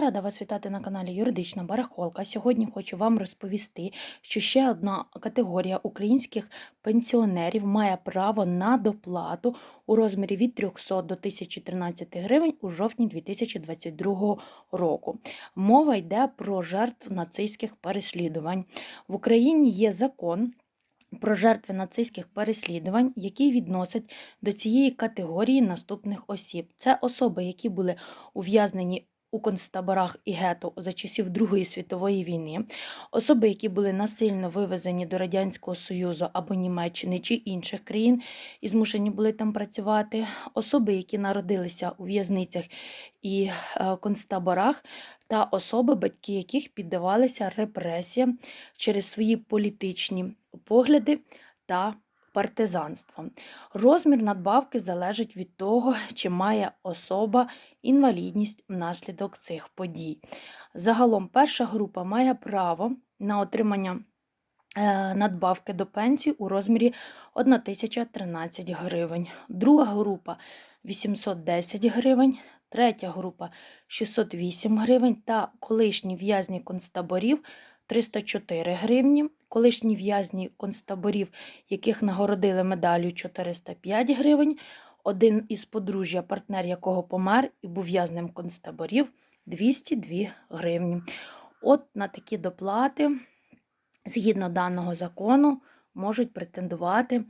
Рада вас вітати на каналі Юридична Барахолка. Сьогодні хочу вам розповісти, що ще одна категорія українських пенсіонерів має право на доплату у розмірі від 300 до 1013 гривень у жовтні 2022 року. Мова йде про жертв нацистських переслідувань. В Україні є закон. Про жертви нацистських переслідувань, який відносить до цієї категорії наступних осіб. Це особи, які були ув'язнені у концтаборах і гетто за часів Другої світової війни, особи, які були насильно вивезені до Радянського Союзу або Німеччини чи інших країн і змушені були там працювати, особи, які народилися у в'язницях і е, концтаборах, та особи, батьки яких піддавалися репресіям через свої політичні погляди та партизанство. Розмір надбавки залежить від того, чи має особа інвалідність внаслідок цих подій. Загалом перша група має право на отримання е, надбавки до пенсії у розмірі 1013 гривень. Друга група 810 гривень, третя група 608 гривень та колишні в'язні концтаборів 304 гривні, колишні в'язні концтаборів, яких нагородили медаллю 405 гривень, один із подружжя, партнер якого помер і був в'язнем концтаборів 202 гривні. От на такі доплати, згідно даного закону, можуть претендувати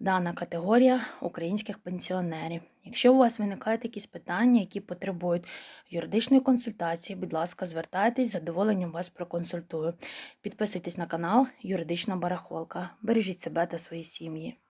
дана категорія українських пенсіонерів. Якщо у вас виникають якісь питання, які потребують юридичної консультації, будь ласка, звертайтесь, задоволенням вас проконсультую. Підписуйтесь на канал Юридична Барахолка. Бережіть себе та свої сім'ї.